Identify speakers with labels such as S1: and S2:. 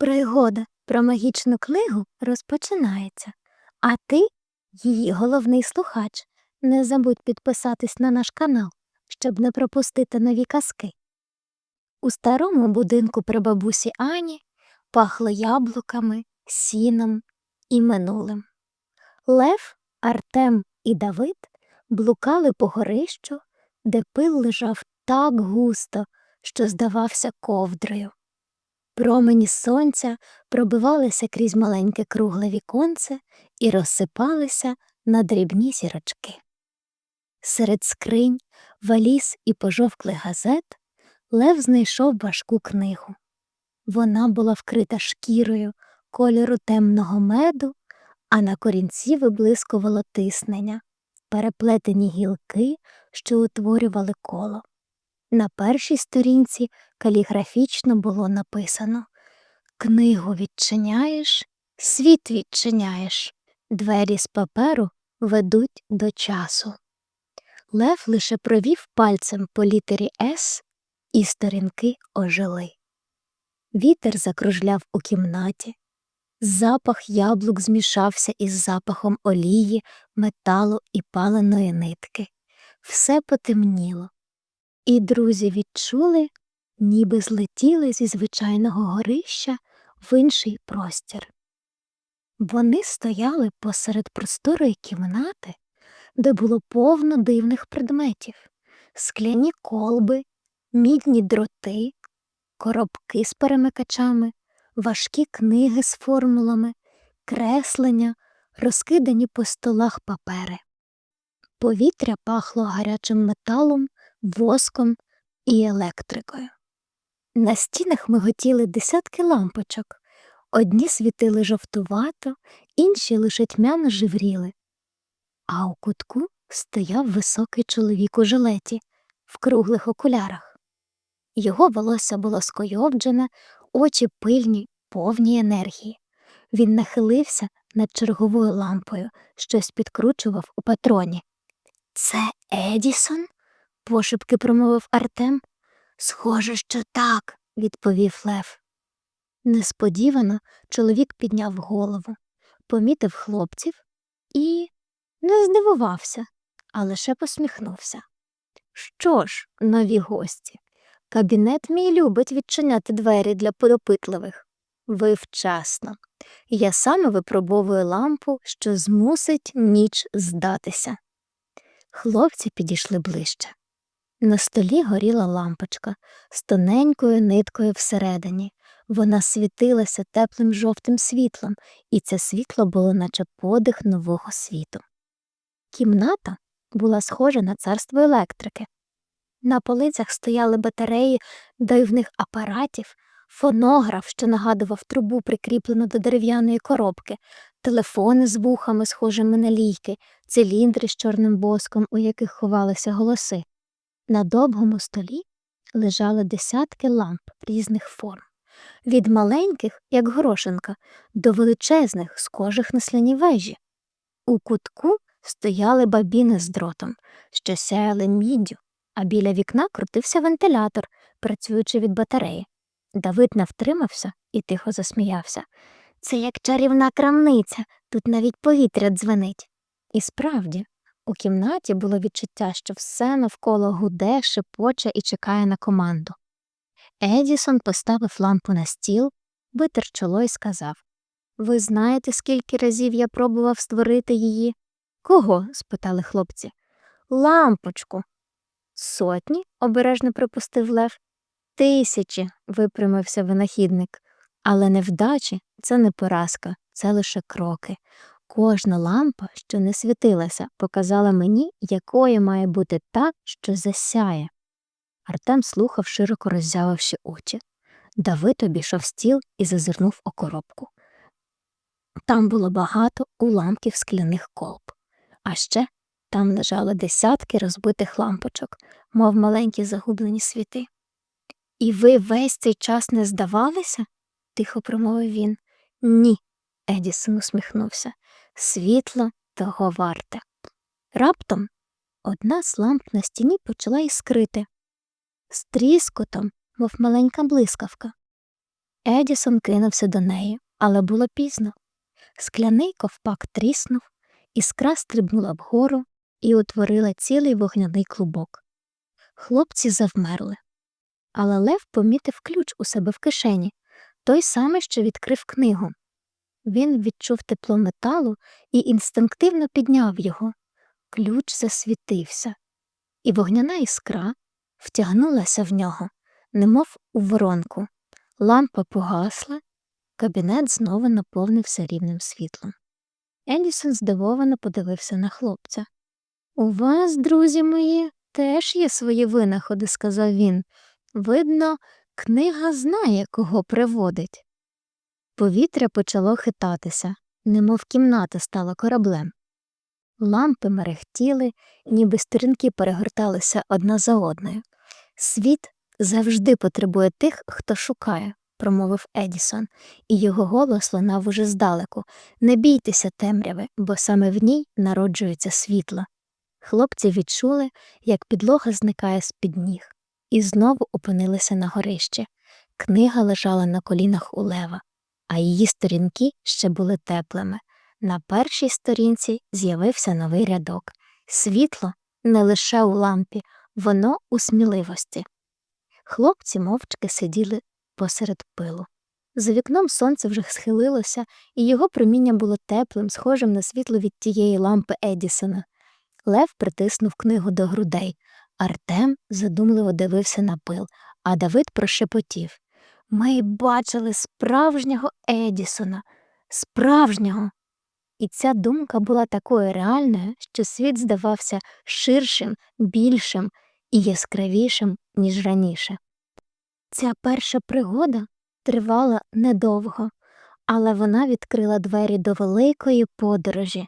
S1: Пригода про магічну книгу розпочинається, а ти, її головний слухач, не забудь підписатись на наш канал, щоб не пропустити нові казки. У старому будинку при бабусі Ані пахло яблуками, сіном і минулим. Лев, Артем і Давид блукали по горищу, де пил лежав так густо, що здавався ковдрою. Промені сонця пробивалися крізь маленьке кругле віконце і розсипалися на дрібні зірочки. Серед скринь, валіз і пожовклих газет Лев знайшов важку книгу. Вона була вкрита шкірою кольору темного меду, а на корінці виблискувало тиснення, переплетені гілки, що утворювали коло. На першій сторінці каліграфічно було написано Книгу відчиняєш, світ відчиняєш, двері з паперу ведуть до часу. Лев лише провів пальцем по літері С, і сторінки ожили. Вітер закружляв у кімнаті. Запах яблук змішався із запахом олії, металу і паленої нитки. Все потемніло і друзі відчули, ніби злетіли зі звичайного горища в інший простір. Вони стояли посеред просторої кімнати, де було повно дивних предметів, скляні колби, мідні дроти, коробки з перемикачами, важкі книги з формулами, креслення, розкидані по столах папери. Повітря пахло гарячим металом, воском і електрикою. На стінах миготіли десятки лампочок. Одні світили жовтувато, інші лише тьмяно живріли. А у кутку стояв високий чоловік у жилеті в круглих окулярах. Його волосся було скойовджене, очі пильні, повні енергії. Він нахилився над черговою лампою, щось підкручував у патроні. Це Едісон? Пошепки промовив Артем. Схоже, що так, відповів Лев. Несподівано чоловік підняв голову, помітив хлопців і не здивувався, а лише посміхнувся. Що ж, нові гості, кабінет мій любить відчиняти двері для подопитливих. Ви вчасно. Я саме випробовую лампу, що змусить ніч здатися. Хлопці підійшли ближче. На столі горіла лампочка з тоненькою ниткою всередині. Вона світилася теплим жовтим світлом, і це світло було наче подих нового світу. Кімната була схожа на царство електрики. На полицях стояли батареї дивних апаратів, фонограф, що нагадував трубу, прикріплену до дерев'яної коробки, телефони з вухами, схожими на лійки, циліндри з чорним боском, у яких ховалися голоси. На довгому столі лежали десятки ламп різних форм, від маленьких, як горошинка, до величезних, схожих на сляні вежі. У кутку стояли бабіни з дротом, що сяяли міддю, а біля вікна крутився вентилятор, працюючи від батареї. Давид не втримався і тихо засміявся. Це як чарівна крамниця, тут навіть повітря дзвенить. І справді, у кімнаті було відчуття, що все навколо гуде, шепоче і чекає на команду. Едісон поставив лампу на стіл, витер чоло і сказав Ви знаєте, скільки разів я пробував створити її? Кого? спитали хлопці. Лампочку. Сотні? обережно припустив Лев. Тисячі, випрямився винахідник. Але невдачі це не поразка, це лише кроки. Кожна лампа, що не світилася, показала мені, якою має бути та, що засяє. Артем слухав, широко роззявивши очі. Давид обійшов стіл і зазирнув у коробку. Там було багато уламків скляних колб, а ще там лежали десятки розбитих лампочок, мов маленькі загублені світи. І ви весь цей час не здавалися? тихо промовив він. Ні, Едісон усміхнувся. Світло того варте. Раптом одна з ламп на стіні почала іскрити з тріскотом, мов маленька блискавка. Едісон кинувся до неї, але було пізно. Скляний ковпак тріснув, іскра стрибнула вгору і утворила цілий вогняний клубок. Хлопці завмерли. Але Лев помітив ключ у себе в кишені, той самий, що відкрив книгу. Він відчув тепло металу і інстинктивно підняв його. Ключ засвітився, і вогняна іскра втягнулася в нього, немов у воронку. Лампа погасла, кабінет знову наповнився рівним світлом. Едісон здивовано подивився на хлопця. У вас, друзі мої, теж є свої винаходи, сказав він. Видно, книга знає, кого приводить. Повітря почало хитатися, немов кімната стала кораблем. Лампи мерехтіли, ніби сторінки перегорталися одна за одною. Світ завжди потребує тих, хто шукає, промовив Едісон, і його голос лунав уже здалеку. Не бійтеся темряви, бо саме в ній народжується світло. Хлопці відчули, як підлога зникає з під ніг, і знову опинилися на горищі. Книга лежала на колінах у лева, а її сторінки ще були теплими. На першій сторінці з'явився новий рядок. Світло не лише у лампі, воно у сміливості. Хлопці мовчки сиділи посеред пилу. За вікном сонце вже схилилося, і його проміння було теплим, схожим на світло від тієї лампи Едісона. Лев притиснув книгу до грудей. Артем задумливо дивився на пил, а Давид прошепотів Ми бачили справжнього Едісона, справжнього. І ця думка була такою реальною, що світ здавався ширшим, більшим і яскравішим, ніж раніше. Ця перша пригода тривала недовго, але вона відкрила двері до великої подорожі,